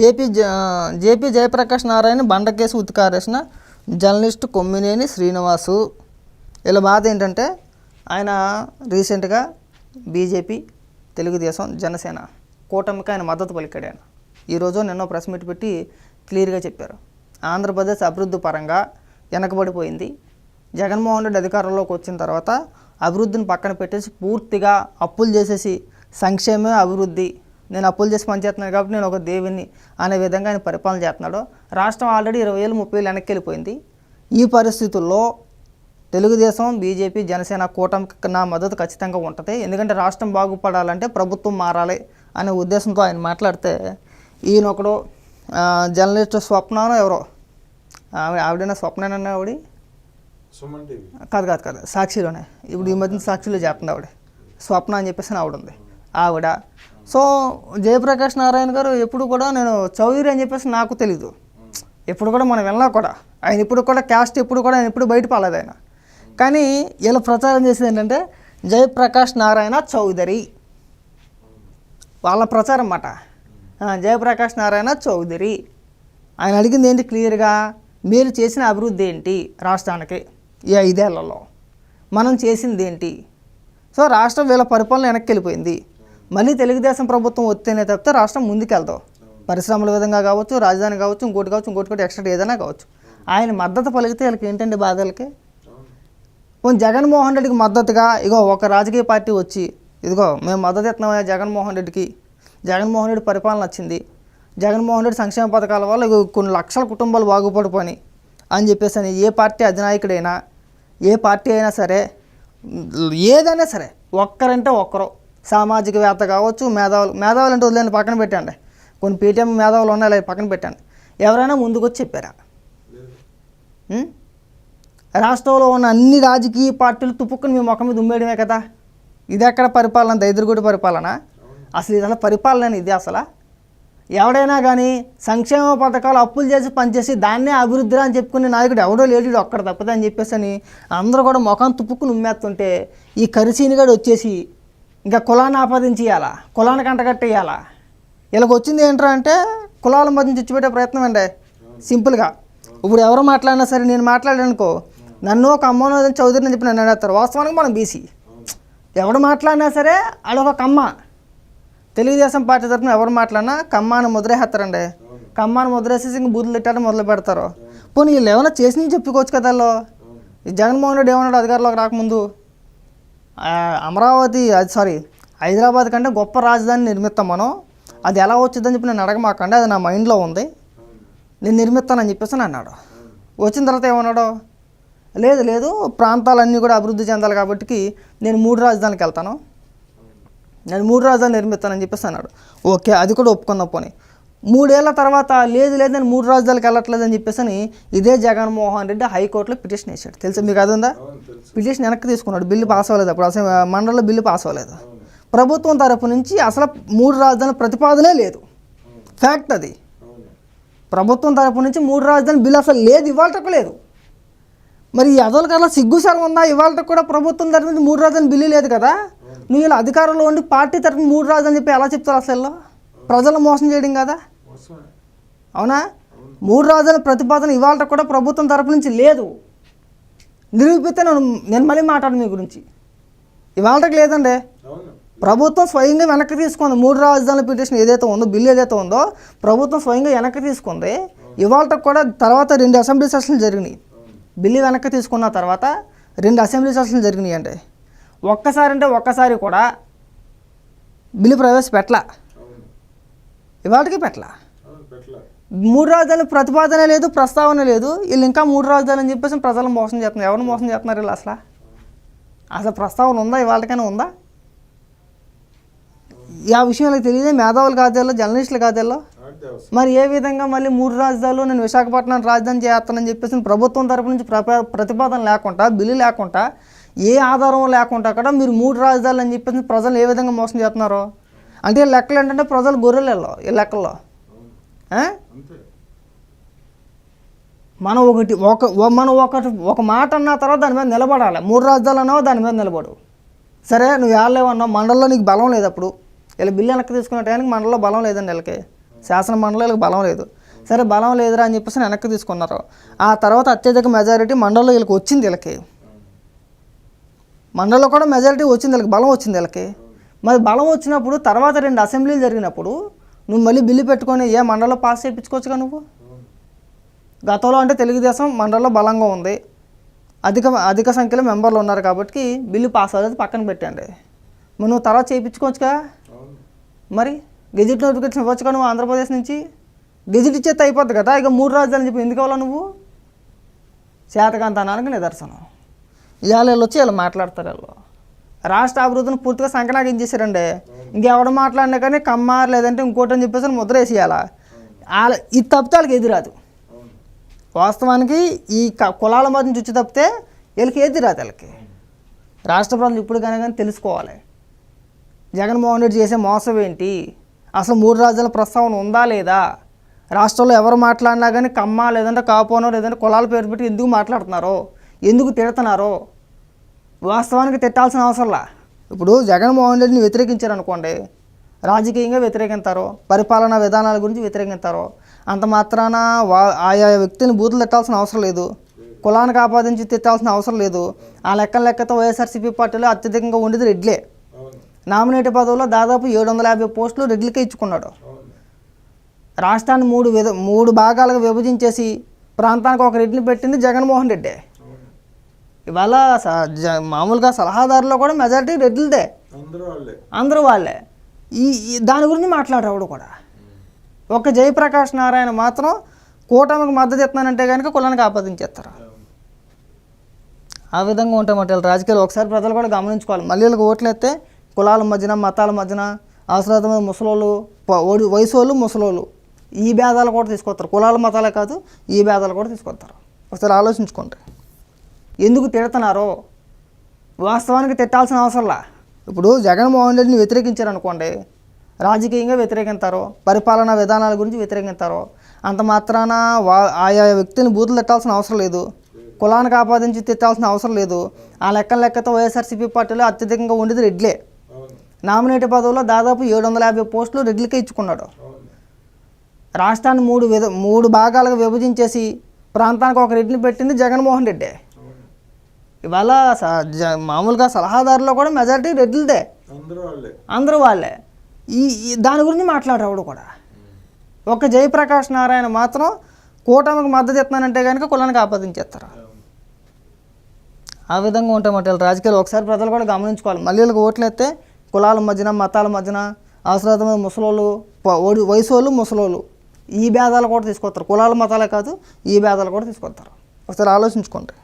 JP జ- JP Jayaprakash Narayana బండ case ఉతికారేసిన జర్నలిస్ట్ కొమ్మినేని శ్రీనివాసు. వీళ్ళ బాధ ఏంటంటే ఆయన రీసెంట్గా బీజేపీ తెలుగుదేశం జనసేన కూటమికి ఆయన మద్దతు పలికాడు ఆయన. ఈరోజు నిన్న ప్రెస్ మీట్ పెట్టి క్లియర్గా చెప్పారు. ఆంధ్రప్రదేశ్ అభివృద్ధి పరంగా వెనకబడిపోయింది. జగన్మోహన్ రెడ్డి అధికారంలోకి వచ్చిన తర్వాత అభివృద్ధిని పక్కన పెట్టేసి పూర్తిగా అప్పులు చేసేసి సంక్షేమే అభివృద్ధి నేను అప్పులు చేసి పనిచేస్తున్నాను కాబట్టి నేను ఒక దేవుని అనే విధంగా ఆయన పరిపాలన చేస్తున్నాడు. రాష్ట్రం ఆల్రెడీ ఇరవై వేలు ముప్పై వేలు వెనక్కి వెళ్ళిపోయింది. ఈ పరిస్థితుల్లో తెలుగుదేశం బీజేపీ జనసేన కూటమికి నా మద్దతు ఖచ్చితంగా ఉంటుంది. ఎందుకంటే రాష్ట్రం బాగుపడాలంటే ప్రభుత్వం మారాలి అనే ఉద్దేశంతో ఆయన మాట్లాడితే ఈయన ఒకడు జర్నలిస్ట్ స్వప్ననో ఎవరో ఆవిడ ఆవిడైనా స్వప్ననన్నా ఆవిడ? కాదు కాదు కాదు సాక్షిలోనే. ఇప్పుడు ఈ మధ్యన సాక్షిలో చేస్తుంది ఆవిడ. స్వప్న అని చెప్పేసి ఆవిడ ఉంది. ఆవిడ సో జయప్రకాష్ నారాయణ గారు ఎప్పుడు కూడా నేను చౌదరి అని చెప్పేసి నాకు తెలీదు. ఎప్పుడు కూడా మనం వెళ్ళినా కూడా ఆయన ఇప్పుడు కూడా క్యాస్ట్ ఎప్పుడు కూడా ఆయన ఎప్పుడు బయటపడలేదు ఆయన. కానీ ఇలా ప్రచారం చేసేది ఏంటంటే జయప్రకాష్ నారాయణ చౌదరి. వాళ్ళ ప్రచారం అన్నమాట. జయప్రకాష్ నారాయణ చౌదరి. ఆయన అడిగింది ఏంటి క్లియర్గా? మీరు చేసిన అభివృద్ధి ఏంటి రాష్ట్రానికి ఈ ఐదేళ్ళలో? మనం చేసింది ఏంటి? సో రాష్ట్రం వీళ్ళ పరిపాలన వెనక్కి వెళ్ళిపోయింది. మళ్ళీ తెలుగుదేశం ప్రభుత్వం వస్తేనే తప్పితే రాష్ట్రం ముందుకెళ్తాం పరిశ్రమల విధంగా కావచ్చు రాజధాని కావచ్చు ఇంకోటి కావచ్చు ఇంకోటి కూడా ఎక్స్ట్రా ఏదైనా కావచ్చు. ఆయన మద్దతు పలికితే వీళ్ళకి ఏంటండి బాధలకి? పోనీ జగన్మోహన్ రెడ్డికి మద్దతుగా ఇగో ఒక రాజకీయ పార్టీ వచ్చి ఇదిగో మేము మద్దతు ఇస్తున్నామయ్యా జగన్మోహన్ రెడ్డికి. జగన్మోహన్ రెడ్డి పరిపాలన వచ్చింది జగన్మోహన్ రెడ్డి సంక్షేమ పథకాల వల్ల ఇగో కొన్ని లక్షల కుటుంబాలు బాగుపడిపోయి అని చెప్పేసి అని ఏ పార్టీ అధినాయకుడైనా ఏ పార్టీ అయినా సరే ఏదైనా సరే ఒక్కరంటే ఒక్కరు. సామాజికవేత్త కావచ్చు మేధావులు మేధావులు అంటే వదిలేండి పక్కన పెట్టండి. కొన్ని పీటీఎం మేధావులు ఉన్నాయి అలా పక్కన పెట్టండి. ఎవరైనా ముందుకు వచ్చి చెప్పారా? రాష్ట్రంలో ఉన్న అన్ని రాజకీయ పార్టీలు తుప్పుకుని మీ ముఖం మీద ఉమ్మేయడమే కదా. ఇది ఎక్కడ పరిపాలన? దైదురుగుడి పరిపాలన? అసలు ఇది అసలు పరిపాలన ఇది అసలు? ఎవడైనా కానీ సంక్షేమ పథకాలు అప్పులు చేసి పనిచేసి దాన్నే అభివృద్ధి అని చెప్పుకునే నాయకుడు ఎవడో లేడు. ఒక్కడ తప్పదు అని చెప్పేసి అని అందరూ కూడా ముఖం తుప్పుకుని ఉమ్మేస్తుంటే ఈ కరిసీనిగాడు వచ్చేసి ఇంకా కులాన్ని ఆపాదించేయాలా? కులానికి కులాన్ని కంటగట్టేయాలా? వీళ్ళకి వచ్చింది ఏంట్రా అంటే కులాల మధ్య చిచ్చిపెట్టే ప్రయత్నం అండి. సింపుల్గా. ఇప్పుడు ఎవరు మాట్లాడినా సరే నేను మాట్లాడానుకో నన్ను ఒక అమ్మనో చౌదరి అని చెప్పి నన్ను అడుగుతారు. వాస్తవానికి మనం బీసీ. ఎవడు మాట్లాడినా సరే వాళ్ళొక కమ్మ. తెలుగుదేశం పార్టీ తరఫున ఎవరు మాట్లాడినా కమ్మాను ముద్రేస్తారండి కమ్మాను ముద్రేసేసి ఇంక బూతులు తిట్టాలని మొదలు పెడతారు. పోనీ వీళ్ళు ఏమైనా చేసి చెప్పుకోవచ్చు కదా వాళ్ళు? ఈ జగన్మోహన్ రెడ్డి ఏమన్నాడు అధికారంలోకి రాకముందు? అమరావతి అది సారీ హైదరాబాద్ కంటే గొప్ప రాజధాని నిర్మిస్తాం మనం. అది ఎలా వచ్చిందని చెప్పి నేను అడగమాకండి అది నా మైండ్లో ఉంది. నేను నిర్మిస్తానని చెప్పేసి అన్నాడు. వచ్చిన తర్వాత ఏమన్నాడు? లేదు లేదు ప్రాంతాలన్నీ కూడా అభివృద్ధి చెందాలి కాబట్టి నేను మూడు రాజధానికి వెళ్తాను. నేను మూడు రాజధాని నిర్మిస్తానని చెప్పేసి అన్నాడు. ఓకే అది కూడా ఒప్పుకుందాం పోనీ. మూడేళ్ళ తర్వాత లేదు లేదు నేను మూడు రాజధానికి వెళ్ళట్లేదు అని చెప్పేసి అని ఇదే జగన్మోహన్ రెడ్డి హైకోర్టులో పిటిషన్ వేసాడు తెలుసా మీకు అది ఉందా అవును తెలుసు. పిటిషన్ వెనక్కి తీసుకున్నాడు. బిల్లు పాస్ అవ్వలేదు అప్పుడు. అసలు మండలిలో బిల్లు పాస్ అవ్వలేదు. ప్రభుత్వం తరపు నుంచి అసలు మూడు రాజధానుల ప్రతిపాదనే లేదు. ఫ్యాక్ట్ అది. ప్రభుత్వం తరపు నుంచి మూడు రాజధాని బిల్లు అసలు లేదు ఇవాళకు లేదు. మరి ఈ అదోలకి అలా సిగ్గుసారం ఉందా? ఇవాళ కూడా ప్రభుత్వం తరపు నుంచి మూడు రాజధాని బిల్లు లేదు కదా? నువ్వు ఇలా అధికారంలో ఉండి పార్టీ తరపున మూడు రాజధాని చెప్పి ఎలా చెప్తారు అసలు? ప్రజలను మోసం చేయడం కదా? అవునా? మూడు రాజుల ప్రతిపాదన ఇవాళ కూడా ప్రభుత్వం తరపు నుంచి లేదు. నిరూపితే నేను నేను మళ్ళీ మాట్లాడను మీ గురించి. ఇవాళకి లేదండి. ప్రభుత్వం స్వయంగా వెనక్కి తీసుకుంది. మూడు రాజధానుల పిటిషన్ ఏదైతే ఉందో బిల్లు ఏదైతే ఉందో ప్రభుత్వం స్వయంగా వెనక్కి తీసుకుంది. ఇవాళ కూడా తర్వాత రెండు అసెంబ్లీ సెషన్లు జరిగినాయి. బిల్లు వెనక్కి తీసుకున్న తర్వాత రెండు అసెంబ్లీ సెషన్లు జరిగినాయి అండి ఒక్కసారి అంటే ఒక్కసారి కూడా బిల్లు ప్రవేశపెట్టలే. ఇవాళకి పెట్టలా? మూడు రాజధానుల ప్రతిపాదన లేదు ప్రస్తావన లేదు. వీళ్ళు ఇంకా మూడు రాజధానులు అని చెప్పేసి ప్రజలను మోసం చేస్తున్నారు. ఎవరిని మోసం చేస్తున్నారు వీళ్ళు అసలు? అసలు ప్రస్తావన ఉందా? ఇవాళకైనా ఉందా? ఆ విషయం వాళ్ళకి తెలియదు. మేధావులు కాదేలో జర్నలిస్టులు కాదేలో మరి ఏ విధంగా మళ్ళీ మూడు రాజధానులు నేను విశాఖపట్నం రాజధాని చేస్తానని చెప్పేసి ప్రభుత్వం తరపు నుంచి ప్రతిపాదన లేకుండా బిల్లు లేకుండా ఏ ఆధారం లేకుండా కూడా మీరు మూడు రాజధానులు అని చెప్పేసి ప్రజలు ఏ విధంగా మోసం చేస్తున్నారు? అంటే ఈ లెక్కలు ఏంటంటే ప్రజలు గొర్రెలలో ఈ లెక్కల్లో. మనం ఒకటి ఒక మనం ఒకటి ఒక మాట అన్న తర్వాత దాని మీద నిలబడాలి. మూడు రాజ్యాలు అన్నావు దాని మీద నిలబడు. సరే నువ్వు ఏళ్ళేవన్నావు మండలంలో నీకు బలం లేదు అప్పుడు. ఇలా బిల్లు వెనక్కి తీసుకునే టైంకి మండలంలో బలం లేదండి వీళ్ళకి. శాసన మండలికి బలం లేదు. సరే బలం లేదురా అని చెప్పేసి వెనక్కి తీసుకున్నారు. ఆ తర్వాత అత్యధిక మెజారిటీ మండలిలో వీళ్ళకి వచ్చింది వీళ్ళకి. మండలిలో కూడా మెజారిటీ వచ్చింది వీళ్ళకి బలం వచ్చింది వీళ్ళకి. మరి బలం వచ్చినప్పుడు తర్వాత రెండు అసెంబ్లీలు జరిగినప్పుడు నువ్వు మళ్ళీ బిల్లు పెట్టుకొని ఏ మండలం పాస్ చేయించుకోవచ్చుగా నువ్వు? గతంలో అంటే తెలుగుదేశం మండలంలో బలంగా ఉంది. అధిక అధిక సంఖ్యలో మెంబర్లు ఉన్నారు కాబట్టి బిల్లు పాస్ అవ్వలేదు పక్కన పెట్టండి. మరి నువ్వు తర్వాత చేయించుకోవచ్చుగా మరి గెజిట్ నోటిఫికేషన్ ఇవ్వచ్చుగా నువ్వు ఆంధ్రప్రదేశ్ నుంచి? గెజిట్ ఇచ్చేస్తే అయిపోద్ది కదా ఇక మూడు రాజ్యాలని చెప్పి ఎందుకు అవ్వాలి నువ్వు? శాతకాంతనానికి నిదర్శనం. ఇవాళ వీళ్ళు వచ్చి వీళ్ళు మాట్లాడతారు వీళ్ళు. రాష్ట్ర అభివృద్ధిని పూర్తిగా సంకనాగించేసారండి ఇంకెవడ మాట్లాడినా కానీ కమ్మ లేదంటే ఇంకోటి అని చెప్పేసి ముద్ర వేసేయాల వాళ్ళ ఇది తప్పితే వాళ్ళకి ఎదురాదు వాస్తవానికి ఈ క- కులాల మధ్య చుచ్చు తప్పితే వీళ్ళకి ఎదురాదు వీళ్ళకి. రాష్ట్ర ప్రజలు ఇప్పుడు కానీ కానీ తెలుసుకోవాలి. జగన్మోహన్ రెడ్డి చేసే మోసం ఏంటి? అసలు మూడు రాజ్యాల ప్రస్తావన ఉందా లేదా? రాష్ట్రంలో ఎవరు మాట్లాడినా కానీ కమ్మ లేదంటే కాపోనో లేదంటే కులాల పేరు పెట్టి ఎందుకు మాట్లాడుతున్నారో? ఎందుకు తిడుతున్నారో? వాస్తవానికి తిట్టాల్సిన అవసరంలా? ఇప్పుడు జగన్మోహన్ రెడ్డిని వ్యతిరేకించారనుకోండి రాజకీయంగా వ్యతిరేకిస్తారు పరిపాలనా విధానాల గురించి వ్యతిరేకిస్తారు అంత మాత్రాన వా ఆయా వ్యక్తిని బూతులు తిట్టాల్సిన అవసరం లేదు. కులానికి ఆపాదించి తిట్టాల్సిన అవసరం లేదు. ఆ లెక్కల లెక్కతో వైఎస్ఆర్సీపీ పార్టీలో అత్యధికంగా ఉండేది రెడ్లే. నామినేట్ పదవుల్లో దాదాపు ఏడు వందల యాభై పోస్టులు రెడ్లకే ఇచ్చుకున్నాడు. రాష్ట్రాన్ని మూడు విధ మూడు భాగాలుగా విభజించేసి ప్రాంతానికి ఒక రెడ్డిని పెట్టింది జగన్మోహన్ రెడ్డి. ఇవాళ మామూలుగా సలహాదారులో కూడా మెజారిటీ రెడ్లదే అందరూ వాళ్ళే. ఈ దాని గురించి మాట్లాడేవాడు కూడా. ఒక జయప్రకాష్ నారాయణ మాత్రం కూటమికి మద్దతు ఇస్తున్నానంటే కనుక కులానికి ఆపాదించేస్తారు. ఆ విధంగా ఉంటాయి మాట రాజకీయాలు ఒకసారి ప్రజలు కూడా గమనించుకోవాలి. మళ్ళీ వీళ్ళకి ఓట్లు ఎత్తే కులాల మధ్యన మతాల మధ్యన అవసరమైన ముసలోళ్ళు ఓడి- వయసు వాళ్ళు ముసలోళ్ళు ఈ భేదాలు కూడా తీసుకొస్తారు. కులాల మతాలే కాదు ఈ భేదాలు కూడా తీసుకొస్తారు. ఒకసారి ఆలోచించుకోండి. ఎందుకు తిడుతున్నారో వాస్తవానికి తిట్టాల్సిన అవసరంలా? ఇప్పుడు జగన్మోహన్ రెడ్డిని వ్యతిరేకించారనుకోండి రాజకీయంగా వ్యతిరేకిస్తారు పరిపాలనా విధానాల గురించి వ్యతిరేకిస్తారు అంత మాత్రాన వా ఆయా వ్యక్తిని బూతులు తిట్టాల్సిన అవసరం లేదు. కులానికి ఆపాదించి తిట్టాల్సిన అవసరం లేదు. ఆ లెక్కల లెక్కతో వైఎస్ఆర్సీపీ పార్టీలో అత్యధికంగా ఉండేది రెడ్లే. నామినేట్ పదవుల్లో దాదాపు ఏడు వందల యాభై పోస్టులు రెడ్లకే ఇచ్చుకున్నాడు. రాష్ట్రాన్ని మూడు విధ మూడు భాగాలుగా విభజించేసి ప్రాంతానికి ఒక రెడ్డిని పెట్టింది జగన్మోహన్ రెడ్డి. ఇవాళ మామూలుగా సలహాదారులో కూడా మెజారిటీ రెడ్లదే అందరూ వాళ్ళే. అందరూ వాళ్ళే. ఈ దాని గురించి మాట్లాడేవాడు కూడా. ఒక జయప్రకాష్ నారాయణ మాత్రం కూటమికి మద్దతు ఇస్తున్నానంటే కనుక కులానికి ఆపాదించేస్తారు. ఆ విధంగా ఉంటాయి మాట రాజకీయాలు ఒకసారి ప్రజలు కూడా గమనించుకోవాలి. మళ్ళీ వీళ్ళకి ఓట్లు ఎత్తే కులాల మధ్యన మతాల మధ్యన అవసరమైన ముసలోళ్ళు వయసు వాళ్ళు ముసలోళ్ళు ఈ భేదాలు కూడా తీసుకొస్తారు. కులాల మతాలే కాదు ఈ భేదాలు కూడా తీసుకొస్తారు. ఒకసారి ఆలోచించుకోండి.